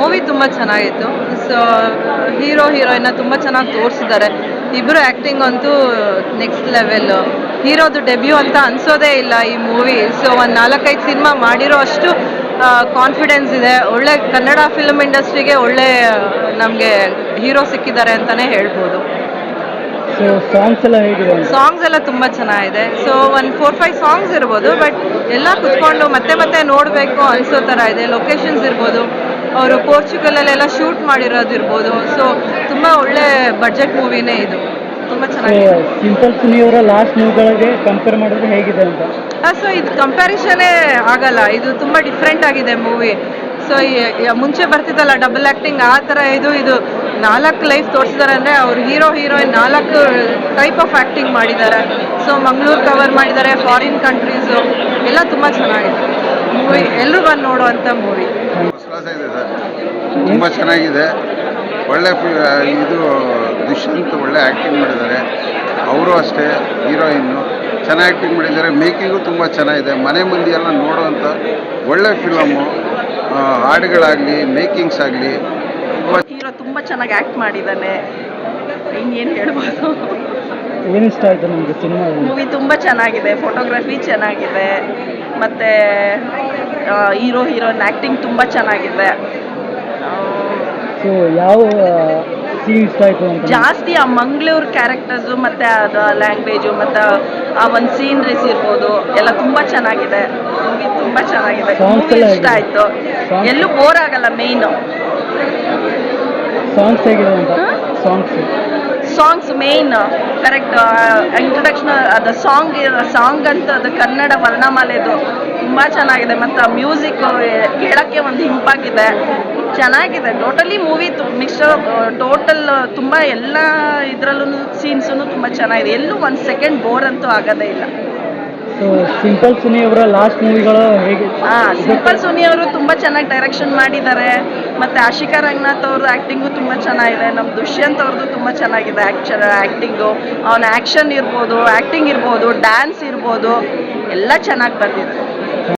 Movie ತುಂಬ ಚೆನ್ನಾಗಿತ್ತು. So hero ಹೀರೋಯಿನ್ನ ತುಂಬ ಚೆನ್ನಾಗಿ ತೋರಿಸಿದ್ದಾರೆ. ಇಬ್ಬರು ಆ್ಯಕ್ಟಿಂಗ್ ಅಂತೂ ನೆಕ್ಸ್ಟ್ ಲೆವೆಲ್ ಹೀರೋದು ಡೆಬ್ಯೂ ಅಂತ ಅನ್ಸೋದೇ ಇಲ್ಲ ಈ ಮೂವಿ ಸೊ ಒಂದು ನಾಲ್ಕೈದು ಸಿನಿಮಾ ಮಾಡಿರೋ ಅಷ್ಟು ಕಾನ್ಫಿಡೆನ್ಸ್ ಇದೆ. ಒಳ್ಳೆ ಕನ್ನಡ ಫಿಲ್ಮ್ ಇಂಡಸ್ಟ್ರಿಗೆ ಒಳ್ಳೆ ನಮಗೆ ಹೀರೋ ಸಿಕ್ಕಿದ್ದಾರೆ ಅಂತಲೇ ಹೇಳ್ಬೋದು. ಸೊ ಸಾಂಗ್ಸ್ ಎಲ್ಲ ಸಾಂಗ್ಸ್ ಎಲ್ಲ ತುಂಬ ಚೆನ್ನಾಗಿದೆ. ಸೊ ಒಂದು ಫೋರ್ ಫೈವ್ ಸಾಂಗ್ಸ್ ಇರ್ಬೋದು ಬಟ್ ಎಲ್ಲ ಕುತ್ಕೊಂಡು ಮತ್ತೆ ಮತ್ತೆ ನೋಡಬೇಕು ಅನಿಸೋ ಥರ ಇದೆ. ಲೊಕೇಶನ್ಸ್ ಇರ್ಬೋದು. ಅವರು ಪೋರ್ಚುಗಲಲ್ಲೆಲ್ಲ ಶೂಟ್ ಮಾಡಿರೋದು ಇರ್ಬೋದು. ಸೊ ತುಂಬ ಒಳ್ಳೆ ಬಡ್ಜೆಟ್ ಮೂವಿನೇ ಇದು. ತುಂಬ ಚೆನ್ನಾಗಿದೆ. ಸಿಂಪಲ್ ಸುನಿ ಅವರ ಲಾಸ್ಟ್ ಮೂವಿಗಳಿಗೆ ಕಂಪೇರ್ ಮಾಡಿದ್ರೆ ಹೇಗಿದೆ ಅಂತ? ಸೊ ಇದು ಕಂಪ್ಯಾರಿಸನೇ ಆಗಲ್ಲ. ಇದು ತುಂಬ ಡಿಫ್ರೆಂಟ್ ಆಗಿದೆ ಮೂವಿ ಸೊ ಮುಂಚೆ ಬರ್ತಿದ್ದಲ್ಲ ಡಬಲ್ ಆಕ್ಟಿಂಗ್ ಆ ತರ ಇದು ಇದು ನಾಲ್ಕು ಲೈಫ್ ತೋರಿಸಿದ್ದಾರೆ ಅಂದ್ರೆ ಅವ್ರು ಹೀರೋ ಹೀರೋಯಿನ್ ನಾಲ್ಕು ಟೈಪ್ ಆಫ್ ಆ್ಯಕ್ಟಿಂಗ್ ಮಾಡಿದ್ದಾರೆ. ಸೊ ಮಂಗಳೂರು ಕವರ್ ಮಾಡಿದ್ದಾರೆ ಫಾರಿನ್ ಕಂಟ್ರೀಸು ಎಲ್ಲ ತುಂಬಾ ಚೆನ್ನಾಗಿದೆ. ಮೂವಿ ಎಲ್ಲರೂ ಬಂದು ನೋಡುವಂತ ಮೂವಿ ತುಂಬ ಚೆನ್ನಾಗಿದೆ. ಒಳ್ಳೆ ಇದು ದುಷ್ಯಂತ್ ಒಳ್ಳೆ ಆ್ಯಕ್ಟಿಂಗ್ ಮಾಡಿದ್ದಾರೆ. ಅವರು ಅಷ್ಟೇ ಹೀರೋಯಿನ್ನು ಚೆನ್ನಾಗಿ ಆ್ಯಕ್ಟಿಂಗ್ ಮಾಡಿದ್ದಾರೆ. ಮೇಕಿಂಗು ತುಂಬ ಚೆನ್ನಾಗಿದೆ. ಮನೆ ಮಂದಿ ಎಲ್ಲ ನೋಡುವಂಥ ಒಳ್ಳೆ ಫಿಲಮು ಹಾಡುಗಳಾಗಲಿ ಮೇಕಿಂಗ್ಸ್ ಆಗಲಿ ಹೀರೋ ತುಂಬ ಚೆನ್ನಾಗಿ ಆ್ಯಕ್ಟ್ ಮಾಡಿದ್ದಾನೆ. ಇನ್ನೇನು ಹೇಳ್ಬೋದು? ಏನು ಇಷ್ಟ ಆಯಿತು ನಿಮಗೆ ಸಿನಿಮಾ ಮೂವಿ ತುಂಬ ಚೆನ್ನಾಗಿದೆ. ಫೋಟೋಗ್ರಫಿ ಚೆನ್ನಾಗಿದೆ. ಮತ್ತು ಹೀರೋ ಹೀರೋಯಿನ್ ಆ್ಯಕ್ಟಿಂಗ್ ತುಂಬ ಚೆನ್ನಾಗಿದೆ. ಸೊ ಯಾವ ಸೀನ್ ಇಷ್ಟ ಆಯ್ತು ಅಂತ ಜಾಸ್ತಿ ಆ ಮಂಗಳೂರು ಕ್ಯಾರೆಕ್ಟರ್ಸು ಮತ್ತು ಅದು ಲ್ಯಾಂಗ್ವೇಜು ಮತ್ತು ಆ ಒಂದು ಸೀನ್ರೀಸ್ ಇರ್ಬೋದು ಎಲ್ಲ ತುಂಬ ಚೆನ್ನಾಗಿದೆ. ಮೂವಿ ತುಂಬ ಚೆನ್ನಾಗಿದೆ. Songs ಮೂವಿ ಎಲ್ಲ ಇಷ್ಟ? ಆಯಿತು. Songs? ಎಲ್ಲೂ ಬೋರ್ ಆಗಲ್ಲ ಮೇಯ್ನು ಸಾಂಗ್ಸ್ ಹೇಗಿದೆ ಅಂತ? Songs songs main correct introduction ಅದು ಸಾಂಗ್ ಸಾಂಗ್ ಅಂತ ಅದು ಕನ್ನಡ ವರ್ಣಮಾಲೆದು. ತುಂಬ ಚೆನ್ನಾಗಿದೆ. ಮತ್ತು ಆ ಮ್ಯೂಸಿಕ್ ಕೇಳೋಕ್ಕೆ ಒಂದು ಹಿಂಪಾಗಿದೆ ಚೆನ್ನಾಗಿದೆ. ಟೋಟಲಿ ಮೂವಿ ಮಿಕ್ಸ್ಚರ್ ಟೋಟಲ್ ತುಂಬ ಎಲ್ಲ ಇದರಲ್ಲೂ ಸೀನ್ಸೂ ತುಂಬ ಚೆನ್ನಾಗಿದೆ. ಎಲ್ಲೂ ಒಂದು ಸೆಕೆಂಡ್ ಬೋರ್ ಅಂತೂ ಆಗೋದೇ ಇಲ್ಲ. ಸೊ ಸಿಂಪಲ್ ಸುನಿ ಅವರ ಲಾಸ್ಟ್ ಮೂವಿಗಳು ಹೇಗೆ? ಹಾಂ ಸಿಂಪಲ್ ಸುನಿ ಅವರು ತುಂಬ ಚೆನ್ನಾಗಿ ಡೈರೆಕ್ಷನ್ ಮಾಡಿದ್ದಾರೆ. ಮತ್ತು ಆಶಿಕಾ ರಂಗನಾಥ್ ಅವ್ರದ್ದು ಆ್ಯಕ್ಟಿಂಗು ತುಂಬ ಚೆನ್ನಾಗಿದೆ. ನಮ್ಮ ದುಷ್ಯಂತ್ ಅವ್ರದ್ದು ತುಂಬ ಚೆನ್ನಾಗಿದೆ ಆ್ಯಕ್ಚರ್ ಆ್ಯಕ್ಟಿಂಗು ಅವನ ಆ್ಯಕ್ಷನ್ ಇರ್ಬೋದು ಆ್ಯಕ್ಟಿಂಗ್ ಇರ್ಬೋದು ಡ್ಯಾನ್ಸ್ ಇರ್ಬೋದು. ಎಲ್ಲ ಚೆನ್ನಾಗಿ ಬಂದಿದೆ.